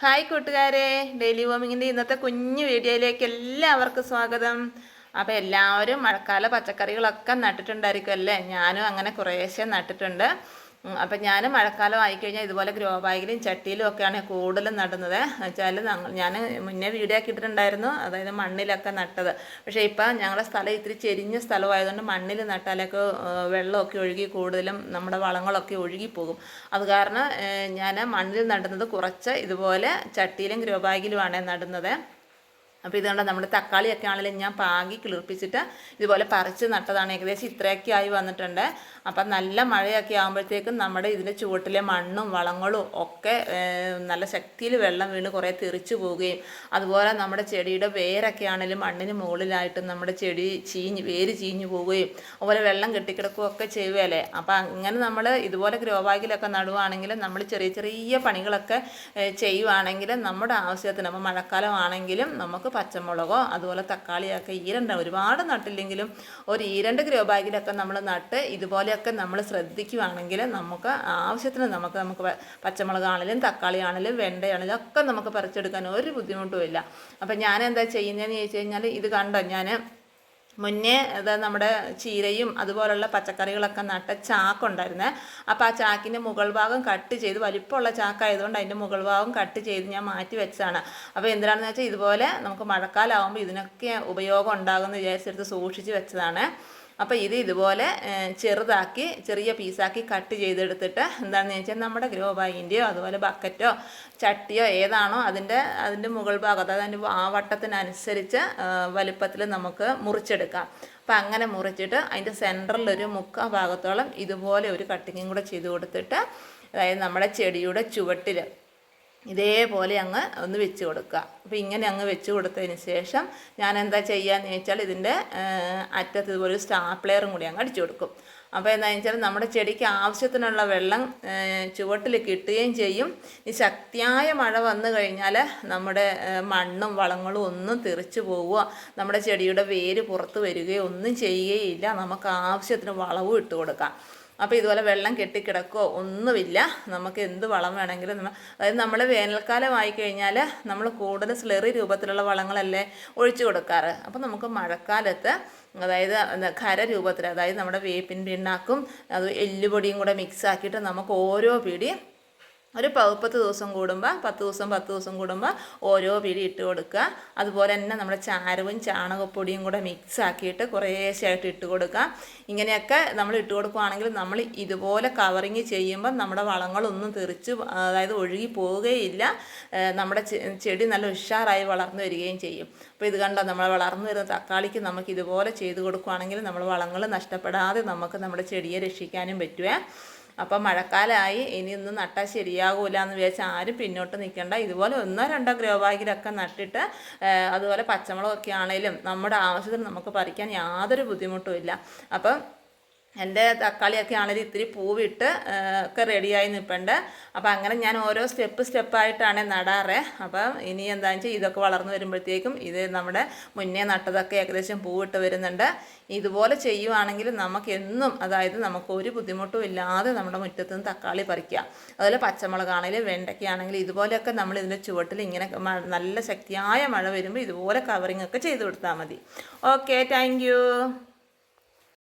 Hi കൂട്ടുകാരെ. Daily വോമിങ്ങിന്റെ ഇന്നത്തെ കുഞ്ഞു വീഡിയോയിലേക്ക് എല്ലാവർക്കും സ്വാഗതം. അപ്പോൾ എല്ലാവരും മഴക്കാല പച്ചക്കറികളൊക്കെ നട്ടിട്ടുണ്ടായിരിക്കും അല്ലേ ഞാനും അങ്ങനെ കുറേശ്ശെ നട്ടിട്ടുണ്ട്. അപ്പം ഞാൻ മഴക്കാലം ആയിക്കഴിഞ്ഞാൽ ഇതുപോലെ ഗ്രോ ബാഗിലും ചട്ടിയിലും ഒക്കെയാണ് കൂടുതലും നടുന്നത്. വെച്ചാൽ ഞാൻ മുന്നേ വീഡിയോ ഇട്ടിട്ടുണ്ടായിരുന്നു അതായത് മണ്ണിലൊക്കെ നട്ടത്. പക്ഷേ ഇപ്പം ഞങ്ങളുടെ സ്ഥലം ഇത്തിരി ചെരിഞ്ഞ സ്ഥലമായതുകൊണ്ട് മണ്ണിൽ നട്ടാലൊക്കെ വെള്ളമൊക്കെ ഒഴുകി കൂടുതലും നമ്മുടെ വളങ്ങളൊക്കെ ഒഴുകിപ്പോകും അത് കാരണം ഞാൻ മണ്ണിൽ നടുന്നത് കുറച്ച് ഇതുപോലെ ചട്ടിയിലും ഗ്രോ ബാഗിലുമാണ് നടുന്നത്. അപ്പോൾ ഇതുകൊണ്ട് നമ്മുടെ തക്കാളിയൊക്കെ ആണെങ്കിലും ഞാൻ പാകി കിളിർപ്പിച്ചിട്ട് ഇതുപോലെ പറിച്ച് നട്ടതാണ്. ഏകദേശം ഇത്രയൊക്കെ ആയി വന്നിട്ടുണ്ട്. അപ്പം നല്ല മഴയൊക്കെ ആകുമ്പോഴത്തേക്കും നമ്മുടെ ഇതിന്റെ ചുവട്ടിലെ മണ്ണും വളങ്ങളും ഒക്കെ നല്ല ശക്തിയിൽ വെള്ളം വീണ് കുറേ തെറിച്ചു പോവുകയും അതുപോലെ നമ്മുടെ ചെടിയുടെ വേരൊക്കെ ആണെങ്കിലും മണ്ണിന് മുകളിലായിട്ട് നമ്മുടെ ചെടി ചീഞ്ഞ് വേര് ചീഞ്ഞു പോവുകയും അതുപോലെ വെള്ളം കെട്ടിക്കിടക്കുകയൊക്കെ ചെയ്യുകയല്ലേ? അപ്പം അങ്ങനെ നമ്മൾ ഇതുപോലെ ഗ്രോ ബാഗിലൊക്കെ നടുവാണെങ്കിൽ നമ്മൾ ചെറിയ ചെറിയ പണികളൊക്കെ ചെയ്യുവാണെങ്കിൽ നമ്മുടെ ആവശ്യത്തിന് അപ്പോൾ മഴക്കാലമാണെങ്കിലും നമുക്ക് പച്ചമുളകോ അതുപോലെ തക്കാളിയൊക്കെ ഈരണ്ട ഒരുപാട് നട്ടില്ലെങ്കിലും ഒരു ഈരണ്ട് ഗ്രോ ബാഗിലൊക്കെ നമ്മൾ നട്ട് ഇതുപോലെയൊക്കെ നമ്മൾ ശ്രദ്ധിക്കുകയാണെങ്കിൽ നമുക്ക് ആവശ്യത്തിന് നമുക്ക് നമുക്ക് പച്ചമുളകാണെങ്കിലും തക്കാളി ആണെങ്കിലും വെണ്ടയാണെങ്കിലും ഒക്കെ നമുക്ക് പറിച്ചെടുക്കാൻ ഒരു ബുദ്ധിമുട്ടും ഇല്ല അപ്പം ഞാൻ എന്താ ചെയ്യുന്നതെന്ന് ചോദിച്ചു കഴിഞ്ഞാൽ ഇത് കണ്ടോ ഞാൻ മുന്നേ അത് നമ്മുടെ ചീരയും അതുപോലുള്ള പച്ചക്കറികളൊക്കെ നട്ട ചാക്കുണ്ടായിരുന്നേ. അപ്പോൾ ആ ചാക്കിന്റെ മുകൾ ഭാഗം കട്ട് ചെയ്ത് വലിപ്പമുള്ള ചാക്കായതുകൊണ്ട് അതിന്റെ മുകൾ ഭാഗം കട്ട് ചെയ്ത് ഞാൻ മാറ്റി വെച്ചതാണ്. അപ്പോൾ എന്തിനാണെന്ന് വെച്ചാൽ ഇതുപോലെ നമുക്ക് മഴക്കാലമാകുമ്പോൾ ഇതിനൊക്കെ ഉപയോഗം ഉണ്ടാകുമെന്ന് വിചാരിച്ചെടുത്ത് സൂക്ഷിച്ച് വെച്ചതാണ്. അപ്പോൾ ഇത് ഇതുപോലെ ചെറുതാക്കി ചെറിയ പീസാക്കി കട്ട് ചെയ്തെടുത്തിട്ട് എന്താണെന്ന് വെച്ചാൽ നമ്മുടെ ഗ്രോ ബാഗിന്റെയോ അതുപോലെ ബക്കറ്റോ ചട്ടിയോ ഏതാണോ അതിന്റെ അതിന്റെ മുകൾ ഭാഗം അതായത് അതിന്റെ ആ വട്ടത്തിനനുസരിച്ച് വലുപ്പത്തിൽ നമുക്ക് മുറിച്ചെടുക്കാം. അപ്പം അങ്ങനെ മുറിച്ചിട്ട് അതിന്റെ സെന്ററിലൊരു മുക്കാ ഭാഗത്തോളം ഇതുപോലെ ഒരു കട്ടിങ്ങും കൂടെ ചെയ്ത് കൊടുത്തിട്ട് അതായത് നമ്മുടെ ചെടിയുടെ ചുവട്ടിൽ ഇതേപോലെ അങ്ങ് ഒന്ന് വെച്ച് കൊടുക്കുക. അപ്പോൾ ഇങ്ങനെ അങ്ങ് വെച്ച് കൊടുത്തതിന് ശേഷം ഞാൻ എന്താ ചെയ്യുകയെന്ന് വെച്ചാൽ ഇതിന്റെ അറ്റത്ത് ഇതുപോലെ സ്റ്റാപ്ലെയറും കൂടി അങ്ങ് അടിച്ചു കൊടുക്കും. അപ്പോൾ എന്താണെന്ന് വെച്ചാൽ നമ്മുടെ ചെടിക്ക് ആവശ്യത്തിനുള്ള വെള്ളം ചുവട്ടിൽ കിട്ടുകയും ചെയ്യും. ഈ ശക്തിയായ മഴ വന്നു കഴിഞ്ഞാൽ നമ്മുടെ മണ്ണും വളങ്ങളും ഒന്നും തെറിച്ചു പോവുക. നമ്മുടെ ചെടിയുടെ വേര് പുറത്ത് വരികയോ ഒന്നും ചെയ്യുകയില്ല. നമുക്ക് ആവശ്യത്തിന് വളവും ഇട്ട് കൊടുക്കാം. അപ്പോൾ ഇതുപോലെ വെള്ളം കെട്ടിക്കിടക്കുകയോ ഒന്നുമില്ല. നമുക്ക് എന്ത് വളം വേണമെങ്കിലും അതായത് നമ്മൾ വേനൽക്കാലം ആയി കഴിഞ്ഞാൽ നമ്മൾ കൂടുതൽ സ്ലെറി രൂപത്തിലുള്ള വളങ്ങളല്ലേ ഒഴിച്ചു കൊടുക്കാറ്. അപ്പോൾ നമുക്ക് മഴക്കാലത്ത് അതായത് ഖര രൂപത്തിൽ അതായത് നമ്മുടെ വേപ്പിൻ പിണ്ണാക്കും അത് എല്ലുപൊടിയും കൂടെ മിക്സ് ആക്കിയിട്ട് നമുക്ക് ഓരോ പിടി ഒരു പത്ത് ദിവസം കൂടുമ്പോൾ പത്ത് ദിവസം പത്ത് ദിവസം കൂടുമ്പോൾ ഓരോ പിടി ഇട്ട് കൊടുക്കുക. അതുപോലെ തന്നെ നമ്മുടെ ചാരവും ചാണകപ്പൊടിയും കൂടെ മിക്സ് ആക്കിയിട്ട് കുറേശ്ശായിട്ട് ഇട്ട് കൊടുക്കുക. ഇങ്ങനെയൊക്കെ നമ്മൾ ഇട്ട് കൊടുക്കുകയാണെങ്കിൽ നമ്മൾ ഇതുപോലെ കവറിങ് ചെയ്യുമ്പോൾ നമ്മുടെ വളങ്ങളൊന്നും തെറിച്ച് അതായത് ഒഴുകി പോവുകയില്ല. നമ്മുടെ ചെടി നല്ല ഉഷാറായി വളർന്നു വരികയും ചെയ്യും. അപ്പോൾ ഇത് കണ്ടോ? നമ്മൾ വളർന്നു വരുന്ന തക്കാളിക്ക് നമുക്ക് ഇതുപോലെ ചെയ്ത് കൊടുക്കുകയാണെങ്കിൽ നമ്മൾ വളങ്ങൾ നഷ്ടപ്പെടാതെ നമുക്ക് നമ്മുടെ ചെടിയെ രക്ഷിക്കാനും പറ്റുമേ അപ്പം മഴക്കാലമായി ഇനിയൊന്നും നട്ടാൽ ശരിയാകൂല എന്ന് വിചാരിച്ച് ആരും പിന്നോട്ട് നിൽക്കണ്ട ഇതുപോലെ ഒന്നോ രണ്ടോ ഗ്രോ ബാഗിലൊക്കെ നട്ടിട്ട് അതുപോലെ പച്ചമുളകൊക്കെ ആണെങ്കിലും നമ്മുടെ ആവശ്യത്തിന് നമുക്ക് പറിക്കാൻ യാതൊരു ബുദ്ധിമുട്ടും ഇല്ല. അപ്പം എന്റെ തക്കാളിയൊക്കെ ആണെങ്കിൽ ഇത്തിരി പൂവിട്ട് ഒക്കെ റെഡിയായി നിൽപ്പുണ്ട് അപ്പോൾ അങ്ങനെ ഞാൻ ഓരോ സ്റ്റെപ്പ് സ്റ്റെപ്പായിട്ടാണ് നടാറ്. അപ്പം ഇനി എന്താണെന്ന് വെച്ചാൽ ഇതൊക്കെ വളർന്നു വരുമ്പോഴത്തേക്കും ഇത് നമ്മുടെ മുന്നേ നട്ടതൊക്കെ ഏകദേശം പൂവിട്ട് വരുന്നുണ്ട്. ഇതുപോലെ ചെയ്യുവാണെങ്കിൽ നമുക്ക് എന്നും അതായത് നമുക്ക് ഒരു ബുദ്ധിമുട്ടും ഇല്ലാതെ നമ്മുടെ മുറ്റത്ത് നിന്ന് തക്കാളി പറിക്കാം. അതുപോലെ പച്ചമുളകാണെങ്കിലും വെണ്ടയ്ക്കാണെങ്കിലും ഇതുപോലെയൊക്കെ നമ്മൾ ഇതിന്റെ ചുവട്ടിൽ ഇങ്ങനെ നല്ല ശക്തിയായ മഴ വരുമ്പോൾ ഇതുപോലെ കവറിങ്ങൊക്കെ ചെയ്ത് കൊടുത്താൽ മതി. Okay thank